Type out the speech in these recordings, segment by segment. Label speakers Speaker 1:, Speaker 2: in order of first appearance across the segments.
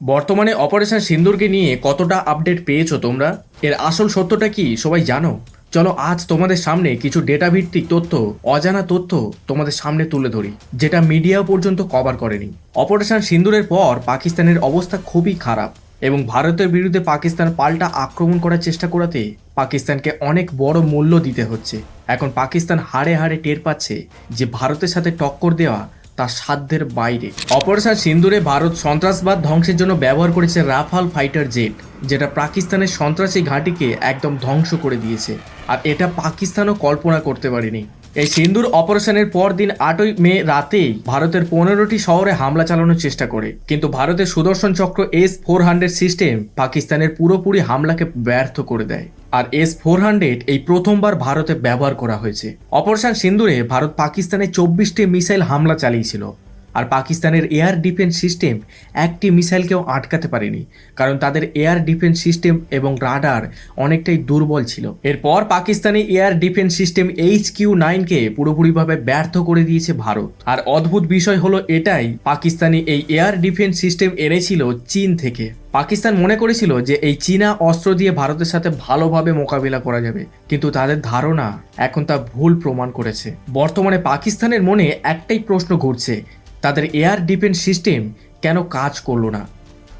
Speaker 1: বর্তমানে অপারেশন সিন্দুরকে নিয়ে কতটা আপডেট পেয়েছ তোমরা? এর আসল সত্যটা কি সবাই জানো? চলো আজ তোমাদের সামনে কিছু ডেটা ভিত্তিক তথ্য, অজানা তথ্য তোমাদের সামনে তুলে ধরি, যেটা মিডিয়া পর্যন্ত কভার করেনি। অপারেশন সিন্দুরের পর পাকিস্তানের অবস্থা খুবই খারাপ এবং ভারতের বিরুদ্ধে পাকিস্তান পাল্টা আক্রমণ করার চেষ্টা করাতে পাকিস্তানকে অনেক বড় মূল্য দিতে হচ্ছে। এখন পাকিস্তান হাড়ে হাড়ে টের পাচ্ছে যে ভারতের সাথে টক্কর দেওয়া তার সাধ্যের বাইরে। অপারেশন সিন্দুরে ভারত সন্ত্রাসবাদ ধ্বংসের জন্য ব্যবহার করেছে রাফাল ফাইটার জেট, যেটা পাকিস্তানের সন্ত্রাসী ঘাঁটিকে একদম ধ্বংস করে দিয়েছে। আর এটা পাকিস্তানও কল্পনা করতে পারেনি। এই সিন্দুর অপারেশনের পর দিন আটই মে রাতেই ভারতের পনেরোটি শহরে হামলা চালানোর চেষ্টা করে। কিন্তু ভারতের সুদর্শন চক্র এস ফোর হান্ড্রেড সিস্টেম পাকিস্তানের পুরোপুরি হামলাকে ব্যর্থ করে দেয়। আর এস ফোর হান্ড্রেড এই প্রথমবার ভারতে ব্যবহার করা হয়েছে। অপারেশন সিন্দুরে ভারত পাকিস্তানে চব্বিশটি মিসাইল হামলা চালিয়েছিল। আর পাকিস্তানের এয়ার ডিফেন্স সিস্টেম একটি মিসাইলকেও আটকাতে পারেনি, কারণ তাদের এয়ার ডিফেন্স সিস্টেম এবং রাডার অনেকটাই দুর্বল ছিল। এরপর Pakistani air defence system H Q নাইনকে পুরোপুরিভাবে ব্যর্থ করে দিয়েছে ভারত। আর অদ্ভুত বিষয় হলো এটাই, পাকিস্তানি এই এয়ার ডিফেন্স সিস্টেম এনেছিল চীন থেকে। পাকিস্তান মনে করেছিল যে এই চীনা অস্ত্র দিয়ে ভারতের সাথে ভালোভাবে মোকাবিলা করা যাবে, কিন্তু তাদের ধারণা এখন তা ভুল প্রমাণ করেছে। বর্তমানে পাকিস্তানের মনে একটাই প্রশ্ন ঘুরছে তাদের এয়ার ডিফেন্স সিস্টেম কেন কাজ করল না?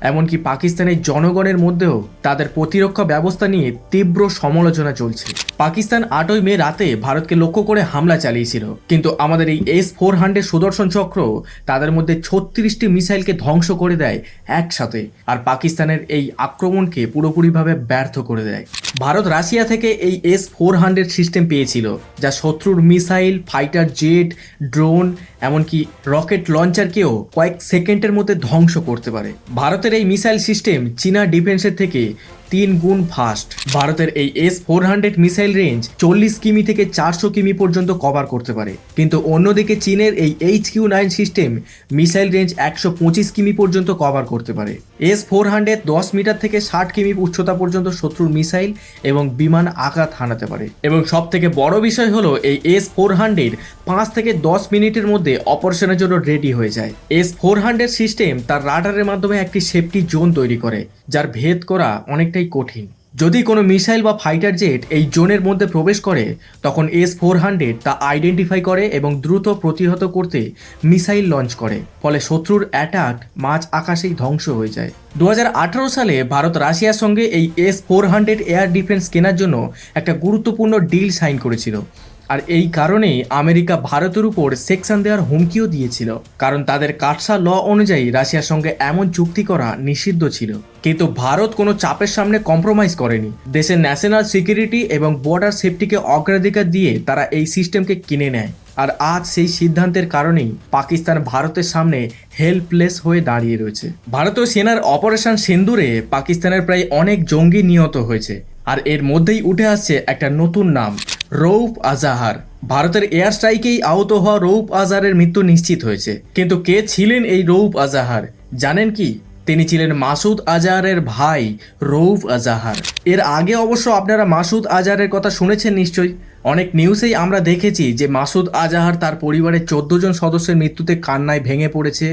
Speaker 1: এমনকি পাকিস্তানের জনগণের মধ্যেও তাদের প্রতিরক্ষা ব্যবস্থা নিয়ে তীব্র সমালোচনা চলছে। পাকিস্তান আটই মে রাতে ভারতকে লক্ষ্য করে হামলা চালিয়েছিল। কিন্তু আমাদের এই এস ফোর হান্ড্রেড সুদর্শন চক্র তাদের মধ্যে ছত্রিশটি মিসাইলকে ধ্বংস করে দেয় একসাথে আর পাকিস্তানের এই আক্রমণকে পুরোপুরিভাবে ব্যর্থ করে দেয়। ভারত রাশিয়া থেকে এই এস ফোর হান্ড্রেড সিস্টেম পেয়েছিল, যা শত্রুর মিসাইল, ফাইটার জেট, ড্রোন, এমনকি রকেট লঞ্চারকেও কয়েক সেকেন্ডের মধ্যে ধ্বংস করতে পারে। ভারতের এই মিসাইল সিস্টেম চীনা ডিফেন্সের থেকে তিন গুণ ফাস্ট ভারতের এই S four hundred missile range চল্লিশ কিমি থেকে চারশো কিমি পর্যন্ত কভার করতে পারে। কিন্তু অন্যদিকে চীনের এই H Q nine system missile range একশো পঁচিশ কিমি পর্যন্ত কভার করতে পারে। এস ফোর হান্ড্রেড দশ মিটার থেকে ষাট কিমি উচ্চতা পর্যন্ত শত্রুর মিসাইল এবং বিমান আঘাত হানাতে পারে। এবং সব থেকে বড় বিষয় হলো এই এস ফোর হান্ড্রেড পাঁচ থেকে দশ মিনিটের মধ্যে অপারেশনের জন্য রেডি হয়ে যায়। এস ফোর হান্ড্রেড সিস্টেম তার রাডারের মাধ্যমে একটি সেফটি জোন তৈরি করে, যার ভেদ করা অনেকটাই কঠিন। যদি কোনো মিসাইল বা ফাইটার জেট এই জোনের মধ্যে প্রবেশ করে, তখন এস ফোর হান্ড্রেড তা আইডেন্টিফাই করে এবং দ্রুত প্রতিহত করতে মিসাইল লঞ্চ করে, ফলে শত্রুর অ্যাটাক মাছ আকাশেই ধ্বংস হয়ে যায়। দু হাজার আঠারো সালে ভারত রাশিয়ার সঙ্গে এই S four hundred air defence কেনার জন্য একটা গুরুত্বপূর্ণ ডিল সাইন করেছিল। আর এই কারণেই আমেরিকা ভারতের উপর সেকশন দেওয়ার হুমকিও দিয়েছিল, কারণ তাদের কাটসা ল অনুযায়ী রাশিয়ার সঙ্গে এমন চুক্তি করা নিষিদ্ধ ছিল। কিন্তু ভারত কোনো চাপের সামনে কম্প্রোমাইজ করেনি। দেশের ন্যাশনাল সিকিউরিটি এবং বর্ডার সেফটিকে অগ্রাধিকার দিয়ে তারা এই সিস্টেমকে কিনে নেয়। আর আজ সেই সিদ্ধান্তের কারণেই পাকিস্তান ভারতের সামনে হেল্পলেস হয়ে দাঁড়িয়ে রয়েছে। ভারতীয় সেনার অপারেশন সিন্দুরে পাকিস্তানের প্রায় অনেক জঙ্গি নিহত হয়েছে। আর এর মধ্যেই উঠে আসছে একটা নতুন নাম। রৌফ আজাহার। ভারতের এয়ার স্ট্রাইকেই আহত হওয়া রৌফ আজাহারের মৃত্যু নিশ্চিত হয়েছে। কিন্তু কে ছিলেন এই রৌফ আজাহার? জানেন কি? তিনি ছিলেন মাসুদ আজাহারের ভাই রৌফ আজাহার। এর আগে অবশ্য আপনারা মাসুদ আজাহারের কথা শুনেছেন নিশ্চয়ই। অনেক নিউজেই আমরা দেখেছি যে মাসুদ আজাহার তার পরিবারের চোদ্দ জন সদস্যের মৃত্যুতে কান্নায় ভেঙে পড়েছে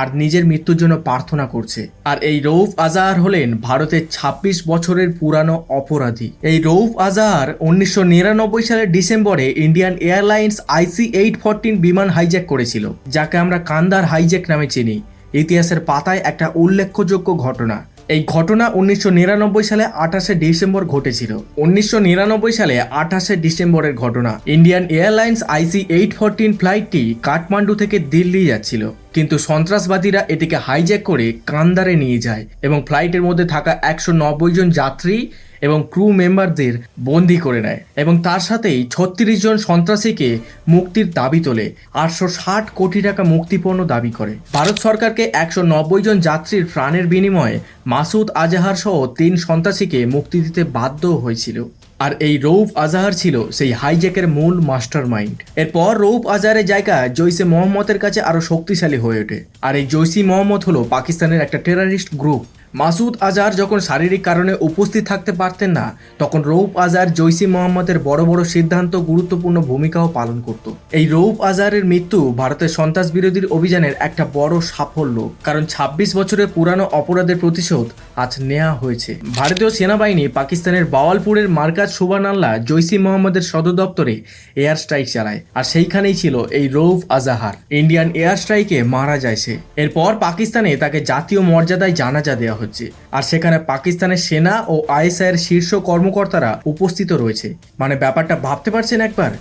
Speaker 1: আর নিজের মৃত্যুর জন্য প্রার্থনা করছে। আর এই রৌফ আজাহার হলেন ভারতের ২৬ বছরের পুরানো অপরাধী। এই রৌফ আজাহার উনিশশো নিরানব্বই সালের ডিসেম্বরে Indian Airlines IC eight fourteen বিমান হাইজ্যাক করেছিল, যাকে আমরা কান্দার হাইজ্যাক নামে চিনি। ইতিহাসের পাতায় একটা উল্লেখযোগ্য ঘটনা। এই ঘটনা উনিশশো নিরানব্বই সালে আঠাশে ডিসেম্বর ঘটেছিল। উনিশশো নিরানব্বই সালে আঠাশে ডিসেম্বরের ঘটনা। Indian Airlines IC eight fourteen ফ্লাইটটি কাঠমান্ডু থেকে দিল্লি যাচ্ছিল। কিন্তু সন্ত্রাসবাদীরা এটিকে হাইজ্যাক করে কান্দারে নিয়ে যায় এবং ফ্লাইটের মধ্যে থাকা একশো নব্বই জন যাত্রী এবং ক্রু মেম্বারদের বন্দি করে নেয় এবং তার সাথেই ছত্রিশ জন সন্ত্রাসীকে মুক্তির দাবি তোলে, আটশো ষাট কোটি টাকা মুক্তিপণ্য দাবি করে। ভারত সরকারকে একশো নব্বই জন যাত্রীর প্রাণের বিনিময়ে মাসুদ আজাহার সহ তিন সন্ত্রাসীকে মুক্তি দিতে বাধ্য হয়েছিল। আর এই রৌফ আজাহার ছিল সেই হাইজ্যাকের মূল মাস্টার মাইন্ড এরপর রৌফ আজাহারের জায়গা জৈসে মোহাম্মদের কাছে আরও শক্তিশালী হয়ে ওঠে। আর এই জৈসি মোহাম্মদ হলো পাকিস্তানের একটা টেরারিস্ট গ্রুপ মাসুদ আজহার যখন শারীরিক কারণে উপস্থিত থাকতে পারতেন না, তখন রৌফ আজহার জৈসি মোহাম্মদের বড় বড় সিদ্ধান্ত গুরুত্বপূর্ণ ভূমিকাও পালন করত। এই রৌফ আজহারের মৃত্যু ভারতের সন্ত্রাস বিরোধীর অভিযানের একটা বড় সাফল্য, কারণ ২৬ বছরের পুরানো অপরাধের প্রতিশোধ আজ নেওয়া হয়েছে। ভারতীয় সেনাবাহিনী পাকিস্তানের বাওয়ালপুরের মার্কাজ সুবানাল্লা জৈসি মোহাম্মদের সদর দপ্তরে এয়ার স্ট্রাইক চালায়, আর সেইখানেই ছিল এই রৌফ আজাহার। ইন্ডিয়ান এয়ার স্ট্রাইকে মারা যায় এরপর পাকিস্তানে তাকে জাতীয় মর্যাদায় জানাজা দেওয়া হচ্ছে। আর সেখানে পাকিস্তানের সেনা ও আইএসআইয়ের শীর্ষ কর্মকর্তারা উপস্থিত রয়েছে। মানে ব্যাপারটা ভাবতে পারছেন একবার?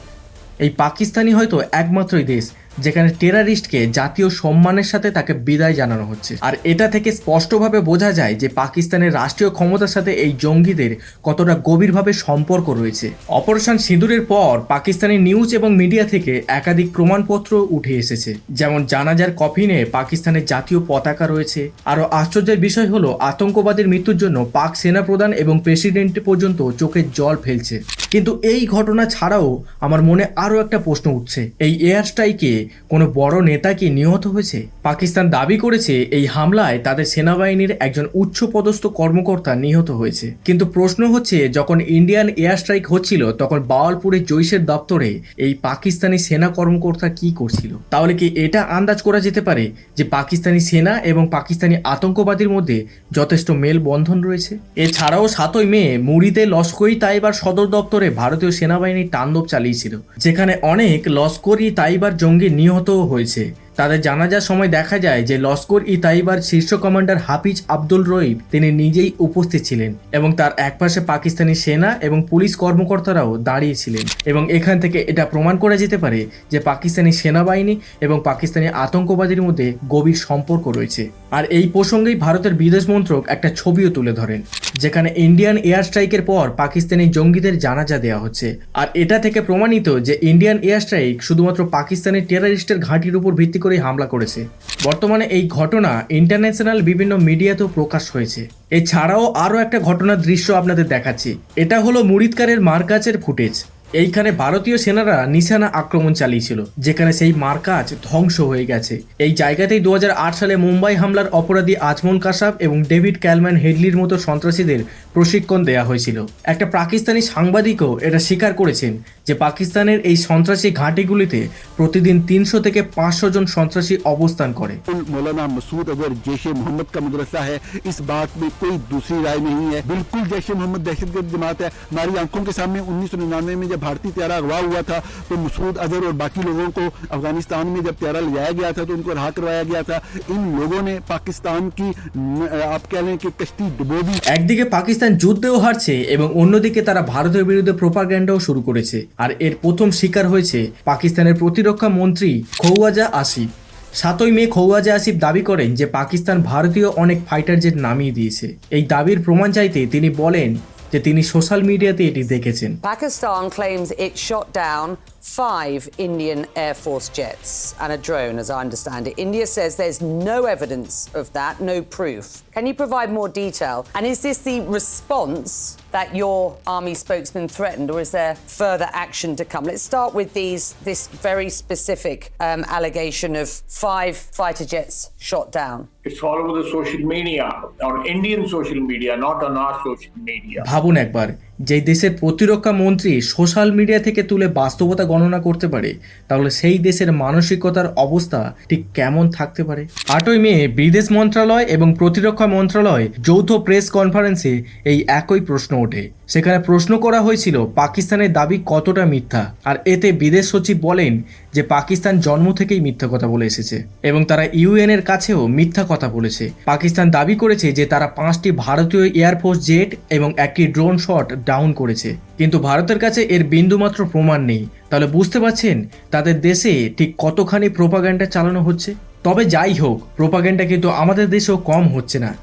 Speaker 1: এই পাকিস্তানই হয়তো একমাত্রই দেশ। যেখানে টেরারিস্টকে জাতীয় সম্মানের সাথে তাকে বিদায় জানানো হচ্ছে। আর এটা থেকে স্পষ্টভাবে বোঝা যায় যে পাকিস্তানের রাষ্ট্রীয় ক্ষমতার সাথে এই জঙ্গিদের কতটা গভীরভাবে সম্পর্ক রয়েছে। অপারেশন সিঁদুরের পর পাকিস্তানি নিউজ এবং মিডিয়া থেকে একাধিক প্রমাণপত্র উঠে এসেছে। যেমন জানাজার কফিনে পাকিস্তানের জাতীয় পতাকা রয়েছে। আরও আশ্চর্যের বিষয় হলো, আতঙ্কবাদের মৃত্যুর জন্য পাক সেনা প্রধান এবং প্রেসিডেন্ট পর্যন্ত চোখের জল ফেলছে। কিন্তু এই ঘটনা ছাড়াও আমার মনে আরও একটা প্রশ্ন উঠছে। এই এয়ার স্ট্রাইকে কোনো বড় নেতা কি নিহত হয়েছে? পাকিস্তান দাবি করেছে এই হামলায় তাদের সেনাবাহিনীর একজন উচ্চপদস্থ কর্মকর্তা নিহত হয়েছে। কিন্তু প্রশ্ন হচ্ছে, যখন ইন্ডিয়ান এয়ার স্ট্রাইক হচ্ছিল, তখন বাওয়ালপুরের জৈশের দপ্তরে এই পাকিস্তানি সেনা কর্মকর্তা কি করছিল? তাহলে কি এটা আন্দাজ করা যেতে পারে যে পাকিস্তানি সেনা এবং পাকিস্তানি আতঙ্কবাদীর মধ্যে যথেষ্ট মেল বন্ধন রয়েছে? এছাড়াও সাতই মে মুড়িতে লস্করি তাইবার সদর দপ্তরে ভারতীয় সেনাবাহিনী তাণ্ডব চালিয়েছিল, যেখানে অনেক লস্করি তাইবার জঙ্গি নিহতও হয়েছে। তাদের জানাজার সময় দেখা যায় যে লস্কর ই তাইবার শীর্ষ কমান্ডার হাফিজ আব্দুল রহিব তিনি নিজেই উপস্থিত ছিলেন এবং তার একপাশে পাকিস্তানি সেনা এবং পুলিশ কর্মকর্তারাও দাঁড়িয়েছিলেন এবং এখান থেকে এটা প্রমাণ করা যেতে পারে যে পাকিস্তানি সেনাবাহিনী এবং পাকিস্তানি আতঙ্কবাদীর মধ্যে গভীর সম্পর্ক রয়েছে। আর এই প্রসঙ্গেই ভারতের বিদেশ মন্ত্রক একটা ছবিও তুলে ধরেন, যেখানে ইন্ডিয়ান এয়ার স্ট্রাইকের পর পাকিস্তানি জঙ্গিদের জানাজা দেওয়া হচ্ছে। আর এটা থেকে প্রমাণিত যে ইন্ডিয়ান এয়ার স্ট্রাইক শুধুমাত্র পাকিস্তানের টেরারিস্টের ঘাঁটির উপর ভিত্তি করে হামলা করেছে। বর্তমানে এই ঘটনা ইন্টারন্যাশনাল বিভিন্ন মিডিয়াতেও প্রকাশ হয়েছে। এছাড়াও আরও একটা ঘটনার দৃশ্য আপনাদের দেখাচ্ছি। এটা হলো মুরিদকারের মার্কাচের ফুটেজ। এইখানে ভারতীয় সেনারা নিশানা আক্রমণ চালিয়েছিল যেখানে সেই মার্কাজ ধ্বংস হয়ে গেছে এই জায়গাতেই দু সালে মুম্বাই হামলার অপরাধী আজমন কাসাব এবং ডেভিড ক্যালম্যান হেডলির মতো সন্ত্রাসীদের প্রশিক্ষণ দেওয়া হয়েছিল একটা পাকিস্তানি সাংবাদিকও এটা স্বীকার করেছেন যে পাকিস্তানের এই সন্ত্রাসী ঘাঁটিগুলিতে প্রতিদিন তিনশো থেকে পাঁচশো জন সন্ত্রাসী অবস্থান করে
Speaker 2: बिल्कुल मौलाना मसूद अजहर जैश ए मोहम्मद का मदरसा है इस बात में कोई दूसरी राय नहीं है बिल्कुल जैश ए मोहम्मद दहशतगर्द जमात है हमारी आंखों के सामने उन्नीस सौ निन्यानवे में जब भारतीय त्यारा अगवा हुआ था तो मसूद अजहर और बाकी लोगों को अफगानिस्तान में जब त्यारा ले जाया गया था तो उनको रहा करवाया गया था इन लोगों ने पाकिस्तान की न- आप कह लें कि कश्ती डुबो दी
Speaker 1: একদিকে পাকিস্তান যুদ্ধেও হারছে এবং অন্যদিকে তারা ভারতের বিরুদ্ধে প্রোপাগ্যান্ডাও শুরু করেছে আর এর প্রথম শিকার হয়েছে পাকিস্তানের প্রতিরক্ষা মন্ত্রী খৌয়াজা আসিফ সাতই মে খৌয়াজা আসিফ দাবি করেন যে পাকিস্তান ভারতীয় অনেক ফাইটার জেট নামিয়ে দিয়েছে এই দাবির প্রমাণ চাইতে তিনি বলেন যে তিনি সোশ্যাল মিডিয়াতে এটি দেখেছেন।
Speaker 3: Pakistan claims it shot down five Indian Air Force jets and a drone, as I understand it. India says there's no evidence of that, no proof. Can you provide more detail? And is this the response that your army spokesman threatened, or is there further action to come? Let's start with these this very specific um, allegation of five fighter jets shot down.
Speaker 4: It's all over the social media, or Indian social media, not on our social media.
Speaker 1: ভাবুন একবার যেই দেশের প্রতিরক্ষা মন্ত্রী social media থেকে তুলে বাস্তবতা গণনা করতে পারে, তাহলে সেই দেশের মানসিকতার অবস্থা ঠিক কেমন থাকতে পারে? আটই মে, বিদেশ মন্ত্রণালয় এবং প্রতিরক্ষা মন্ত্রণালয় যৌথ প্রেস কনফারেন্সে এই একই প্রশ্ন ওঠে। সেখানে প্রশ্ন করা হয়েছিল, পাকিস্তানের দাবি কতটা মিথ্যা? আর এতে বিদেশ সচিব বলেন যে পাকিস্তান জন্ম থেকেই মিথ্যা কথা বলে এসেছে এবং তারা ইউএন এর কাছেও মিথ্যা কথা বলেছে। পাকিস্তান দাবি করেছে যে তারা পাঁচটি ভারতীয় এয়ারফোর্স জেট এবং একটি ড্রোন শট ডাউন করেছে। কিন্তু ভারতের কাছে এর বিন্দুমাত্র প্রমাণ নেই। তাহলে বুঝতে পারছেন তাদের দেশে ঠিক কতখানি প্রোপাগ্যান্ডা চালানো হচ্ছে? তবে যাই হোক প্রোপাগ্যান্ডা কিন্তু আমাদের দেশেও কম হচ্ছে না।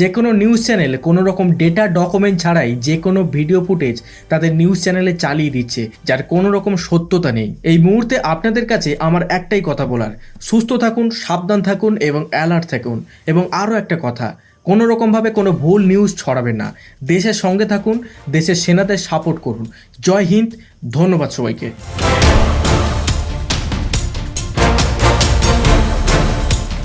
Speaker 1: যে কোনো নিউজ চ্যানেল কোনো রকম ডেটা ডকুমেন্ট ছাড়াই যে কোনো ভিডিও ফুটেজ তাদের নিউজ চ্যানেলে চালিয়ে দিচ্ছে, যার কোনো রকম সত্যতা নেই। এই মুহূর্তে আপনাদের কাছে আমার একটাই কথা বলার, সুস্থ থাকুন, সাবধান থাকুন এবং অ্যালার্ট থাকুন। এবং আরও একটা কথা কোনো রকমভাবে কোনো ভুল নিউজ ছড়াবেন না। দেশের সঙ্গে থাকুন, দেশের সেনাদের সাপোর্ট করুন। জয় হিন্দ, ধন্যবাদ সবাইকে।